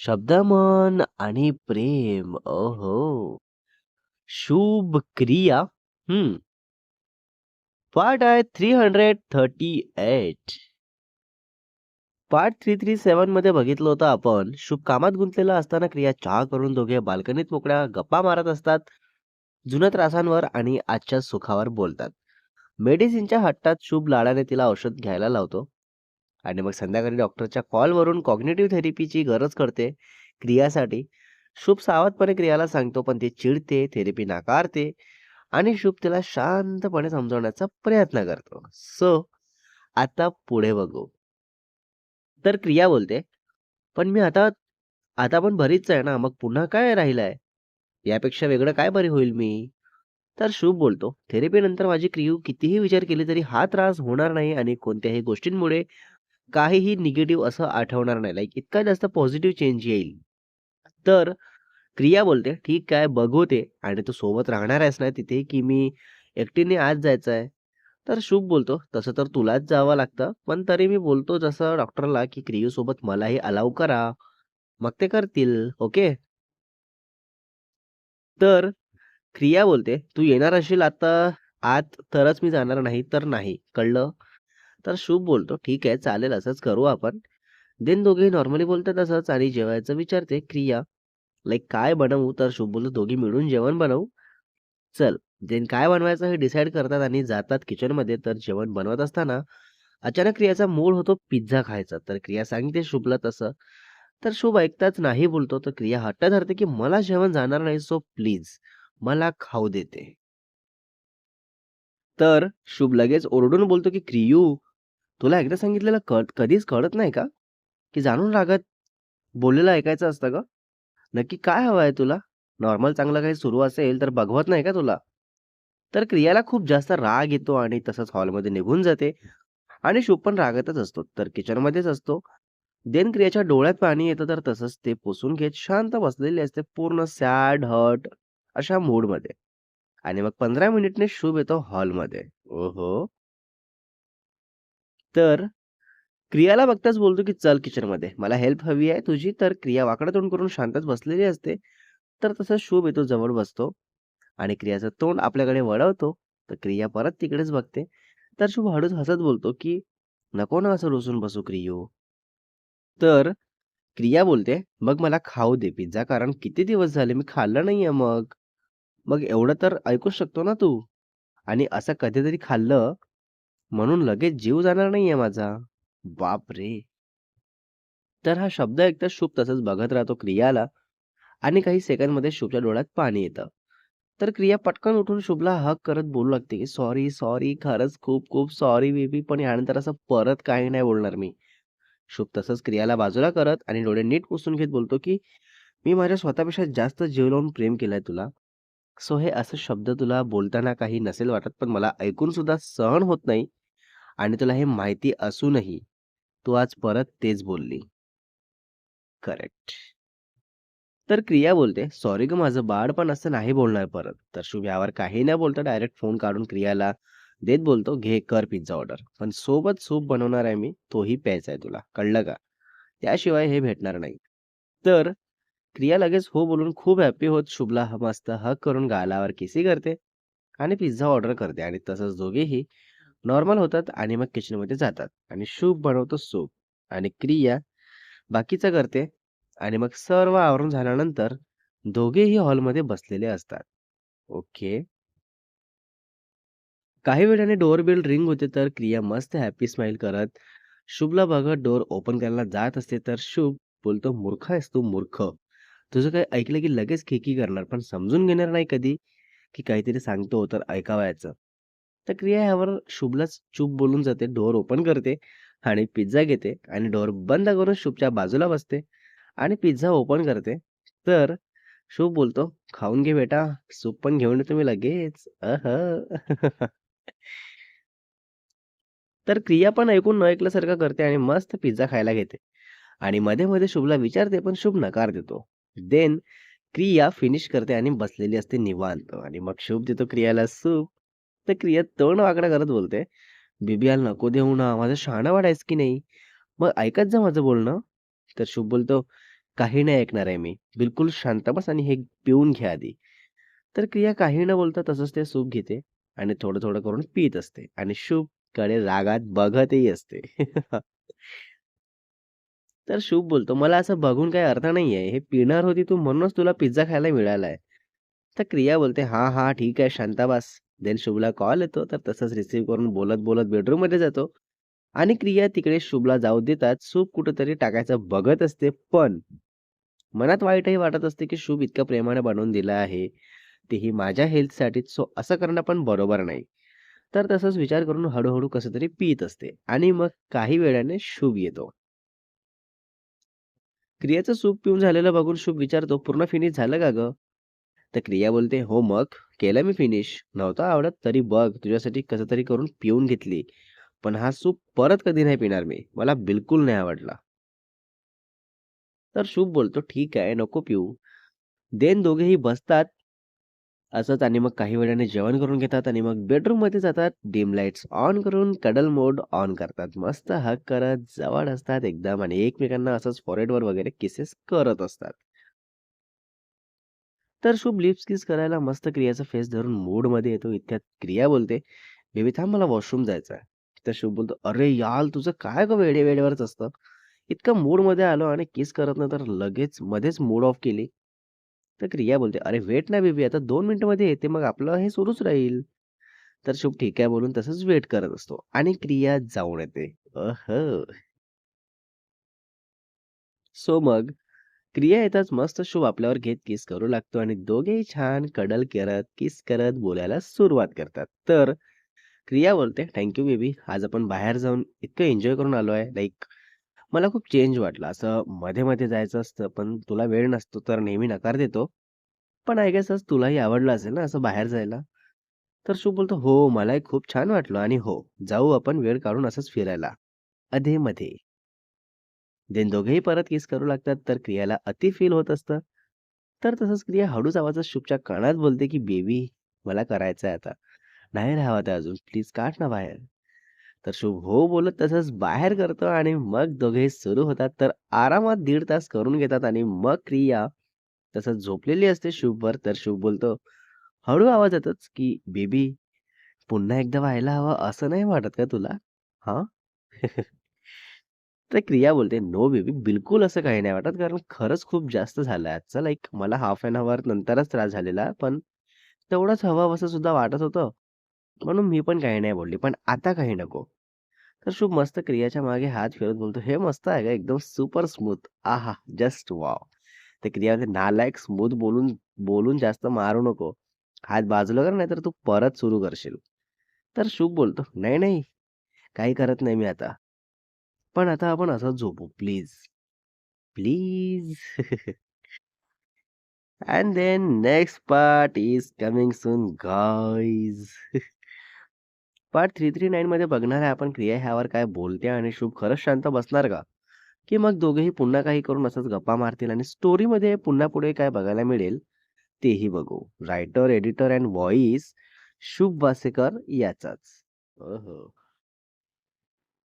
शब्दमन आणि प्रेम. ओहो! शुभ क्रिया. हम्म पार्ट आहे 338. पार्ट 337 मध्ये बघितलं होतं आपण, शुभ कामात गुंतलेला असताना क्रिया चहा करून दोघे बाल्कनीत मोकळ्या गप्पा मारत असतात. जुन्या त्रासांवर आणि आजच्या सुखावर बोलतात. मेडिसिनच्या हट्टात शुभ लाडाने तिला औषध घ्यायला लावतो आणि मग संध्याकाळी डॉक्टरच्या कॉलवरून कॉग्नेटिव्ह थेरपीची गरज करते क्रियासाठी. शुभ सावधपणे क्रियाला सांगतो, पण ती चिडते, थेरपी नाकारते आणि शुभ तिला शांतपणे समजवण्याचा प्रयत्न करतो. सो आता पुढे बघू. तर क्रिया बोलते, "पण मी आता आता पण बरीच आहे ना, मग पुन्हा काय राहिलंय? यापेक्षा वेगळं काय बरी होईल मी?" तर शुभ बोलतो, "थेरपीनंतर माझी क्रियू कितीही विचार केली तरी हा त्रास होणार नाही आणि कोणत्याही गोष्टींमुळे काहीही निगेटिव्ह असं आठवणार नाही. लाईक इतका जास्त पॉझिटिव्ह चेंज येईल." तर क्रिया बोलते, "ठीक आहे, बघवते आणि तू सोबत राहणार आहेस ना तिथे, की मी एकटीने आज जायचं आहे?" तर शुभ बोलतो, "तसं तर तुलाच जावं लागतं, पण तरी मी बोलतो जसं डॉक्टरला, की क्रियेसोबत मलाही अलाऊ करा. मग ते करतील. ओके?" तर क्रिया बोलते, "तू येणार असशील आता आत तरच मी जाणार, नाही तर नाही. कळलं?" तर शुभ बोलतो, "ठीक आहे, चालेल असंच करू आपण." देन दोघेही नॉर्मली बोलतात असंच आणि जेवायचं विचारते क्रिया, लाइक "काय बनवू?" तर शुभ बोलतो, "दोघी मिळून जेवण बनवू." चल. देन काय बनवायचं हे डिसाईड करतात आणि जातात किचनमध्ये. तर जेवण बनवत असताना अचानक क्रियाचा मूड होतो पिझ्झा खायचा. तर क्रिया सांगते शुभला तसं. तर शुभ ऐकताच नाही बोलतो. तर क्रिया हट्ट धरते, की "मला जेवण जाणार नाही, सो प्लीज मला खाऊ देते तर शुभ लगेच ओरडून बोलतो, की "क्रियू, तुला एकदा सांगितलेलं कळ कधीच कळत नाही का? की जाणून रागात बोललेलं ऐकायचं असतं का? नक्की काय हवं आहे तुला? नॉर्मल चांगलं काही सुरू असेल तर बघवत नाही का तुला?" तर क्रियाला खूप जास्त राग येतो आणि तसंच हॉलमध्ये निघून जाते आणि शुभ पण रागातच असतो. तर किचनमध्येच असतो. देन क्रियाच्या डोळ्यात पाणी येतं. तर तसंच ते पुसून घेत शांत बसलेली असते, पूर्ण सॅड, हर्ट अशा मूडमध्ये. आणि मग 15 मिनिटने शुभ येतो हॉलमध्ये. ओहो! तर क्रियाला बघताच बोलतो, की "चल किचनमध्ये. मला हेल्प हवी आहे तुझी." तर क्रिया वाकडं तोंड करून शांतच बसलेली असते. तर तसा शुभ येतो, जवळ बसतो आणि क्रियाचं तोंड आपल्याकडे वळवतो. तर क्रिया परत तिकडेच बघते. तर शुभ हळूच हसत बोलतो, की "नको ना असं रोसून बसू क्रियो तर क्रिया बोलते, "मग मला खाऊ दे पिझ्झा, कारण किती दिवस झाले मी खाल्लं नाहीये मग. मग एवढं तर ऐकूच शकतो ना तू? आणि असं कधीतरी खाल्लं म्हणून लगेच जीव जाणार नाहीये माझा." बापरे! तर हा शब्द एकतर शुभ तसंच बघत राहतो क्रियाला आणि काही सेकंदमध्ये शुभच्या डोळ्यात पाणी येतं. तर क्रिया पटकन उठून शुभला हक करत बोलू लागते, की "सॉरी, सॉरी. खरंच खूप-खूप सॉरी बेबी. पण यानंतर असं परत काही नाही बोलणार मी." शुभ तसंच क्रियाला बाजूला करत आणि डोळे नीट पुसून घेत बोलतो, की "मी माझ्या स्वतःपेक्षा जास्त जीव लावून प्रेम केलाय तुला. सो हे असं शब्द तुला बोलताना काही नसेल वाटत, पण मला ऐकून सुद्धा सहन होत नाही आणि तुला हे माहिती असूनही तू आज परत तेच बोलली." करेक्ट. तर क्रिया बोलते, "सॉरी ग माझं बाळ, पण असं नाही बोलणार परत." तर शुभ यावर काही न बोलता डायरेक्ट फोन काढून क्रियाला देत बोलतो, "घे, कर पिझ्झा ऑर्डर. पण सोबत सूप बनवणार आहे मी, तोही प्यायचा आहे तुला. कळलं का? त्याशिवाय हे भेटणार नाही." तर क्रिया लगेच हो बोलून खूप हॅप्पी होत शुभला मस्त हक करून गालावर किसी करते आणि पिझ्झा ऑर्डर करते आणि तसंच दोघेही नॉर्मल होतात आणि मग किचनमध्ये जातात आणि शुभ बनवतो सूप आणि क्रिया बाकीचं करते आणि मग सर्व आवरून झाल्यानंतर दोघेही हॉलमध्ये बसलेले असतात. ओके. काही वेळाने डोअरबेल रिंग होते, तर क्रिया मस्त हॅपी स्माईल करत शुभला बघत डोअर ओपन करायला जात असते. तर शुभ बोलतो, "मूर्ख आहेस तू मूर्ख. तुझं काही ऐकलं की लगेच खेकी करणार, पण समजून घेणार नाही कधी, की काहीतरी सांगतो तर ऐकावयाचं." तर क्रिया ह्यावर शुभलाच चूप बोलून जाते. डोअर ओपन करते आणि पिझ्झा घेते आणि डोअर बंद करून शुभच्या बाजूला बसते आणि पिझ्झा ओपन करते. तर शुभ बोलतो, "खाऊन घे बेटा. सूप पण घेऊन ये तुम्ही लगेच." अह तर क्रिया पण ऐकून न ऐकल्यासारखं करते आणि मस्त पिझ्झा खायला घेते आणि मध्ये-मध्ये शुभला विचारते, पण शुभ नकार देतो. देन क्रिया फिनिश करते आणि बसलेली असते निवांत आणि मग शुभ देतो क्रियाला सूप. तर तण तोंड करत बोलते, बिबियाल नको देऊ ना. माझं शहाणं वाटायस की नाही? मग ऐकत जा माझं बोलणं." तर शुभ बोलतो, काही नाही ऐकणार आहे मी. बिलकुल शांत बस आणि हे पिऊन घ्या आधी. तर क्रिया काही न बोलता तसंच ते सूप घेते आणि थोडं-थोडं करून पित असते आणि शुभकडे रागात बघतही असते. तर शुभ बोलतो, "मला असं बघून काही अर्थ नाहीये. हे पिणार होती तू म्हणूनच तुला पिझ्झा खायला मिळालाय." तर क्रिया बोलते, हा हा ठीक आहे शांता देन शुभला कॉल येतो. तर तसंच रिसीव्ह करून बोलत-बोलत बेडरूममध्ये जातो आणि क्रिया तिकडे शुभला जाऊ देतात सूप कुठंतरी टाकायचं बघत असते. पण मनात वाईटही वाटत असते, की शुभ इतकं प्रेमाने बनवून दिलं आहे, तेही माझ्या हेल्थसाठी सो असं करणं पण बरोबर नाही. तर तसंच विचार करून हळूहळू कसं तरी पित असते आणि मग काही वेळाने शुभ येतो. क्रियाचं सूप पिऊन झालेलं बघून शुभ विचारतो, "पूर्ण फिनिश झालं का ग तर क्रिया बोलते, "हो मग, केलं मी फिनिश. नव्हता आवडत तरी बघ तुझ्यासाठी कसं तरी करून पिऊन घेतली. पण हा सूप परत कधी नाही पिणार मी. मला बिलकुल नाही आवडला." तर शुभ बोलतो, "ठीक आहे, नको पिऊ." देन दोघेही बसतात असंच आणि मग काही वेळाने जेवण करून घेतात आणि मग बेडरूममध्ये जातात. डिम लाईट्स ऑन करून कडल मोड ऑन करतात. मस्त हक करत जवळ असतात एकदम आणि एकमेकांना असंच फॉरेडवर वगैरे किसेस करत असतात. तर शुभ लिप्स किस करायला मस्त क्रियाचा फेस धरून मूडमध्ये येतो. इतक्यात क्रिया बोलते, "बेबी थांब मला वॉशरूम जायचं आहे." तर शुभ बोलतो, "अरे याल तुझं काय गं वेडे वेळेवरच असतं. इतकं मूडमध्ये आलो आणि किस करत नाही तर लगेच मध्येच मूड ऑफ केली." तर क्रिया बोलते, "अरे वेट ना बेबी, आता दोन मिनिटांमध्ये येते, मग आपलं हे सुरूच राहील." तर शुभ ठीक आहे बोलून तसंच वेट करत असतो आणि क्रिया जाऊन येते. अह सो मग क्रिया येताच मस्त शुभ आपल्यावर घेत किस करू लागतो आणि दोघेही छान कडल करत, किस करत बोलायला सुरुवात करतात. तर क्रिया बोलते, "थँक यू बेबी. आज आपण बाहेर जाऊन इतकं एन्जॉय करून आलो आहे. लाईक मला खूप चेंज वाटलं. असं मध्ये-मध्ये जायचं असतं, पण तुला वेळ नसतो तर नेहमी नकार देतो. पण आय तुलाही आवडलं असेल ना असं बाहेर जायला?" तर शुभ बोलतो, "हो, मलाही खूप छान वाटलं आणि हो, जाऊ आपण वेळ काढून असंच फिरायला." अधे-मध्ये. देन दोघेही परत किस करू लागतात, तर क्रियाला अति फील होत असतं. तर तसंच क्रिया हळूच आवाजात शुभच्या कानात बोलते, की "बेबी, मला करायचं आहे आता. नाही राहावं आहे अजून. प्लीज काढ ना बाहेर." तर शुभ हो बोलत तसंच बाहेर करतो आणि मग दोघे सुरू होतात. तर आरामात दीड तास करून घेतात आणि मग क्रिया तसंच झोपलेली असते शुभवर. तर शुभ बोलतो हळू आवाजातच, की "बेबी, पुन्हा एकदा व्हायला हवं असं नाही वाटत का तुला? हा तर क्रिया बोलते, "नो बेबी, बिलकुल असं काही नाही वाटत, कारण खरंच खूप जास्त झालं आजचं. लाईक मला हाफ एन आवर नंतरच त्रास झालेला, पण तेवढंच असं सुद्धा वाटत होतं, म्हणून मी पण काही नाही बोलली. पण आता काही नको." तर शुभ मस्त क्रियाच्या मागे हात फिरत बोलतो, "हे मस्त आहे का एकदम सुपर स्मूथ. आहा! जस्ट वाव तर क्रिया म्हणजे "नालायक, स्मूथ बोलून बोलून जास्त मारू नको. हात बाजूला कर, नाहीतर तू परत सुरू करशील." तर शुभ बोलतो, "नाही, नाही, काही करत नाही मी आता. पण आता आपण असं झोपू please." Please and then next part is coming soon guys part 339 मध्ये बघणार आहे आपण क्रिया ह्यावर काय बोलते आणि शुभ खरंच शांत बसणार का? की मग दोघेही पुन्हा काही करून असंच गप्पा मारतील आणि स्टोरीमध्ये पुन्हा पुढे काय बघायला मिळेल तेही बघू. रायटर, एडिटर अँड व्हॉइस शुभ वासेकर याचाच. ओहो!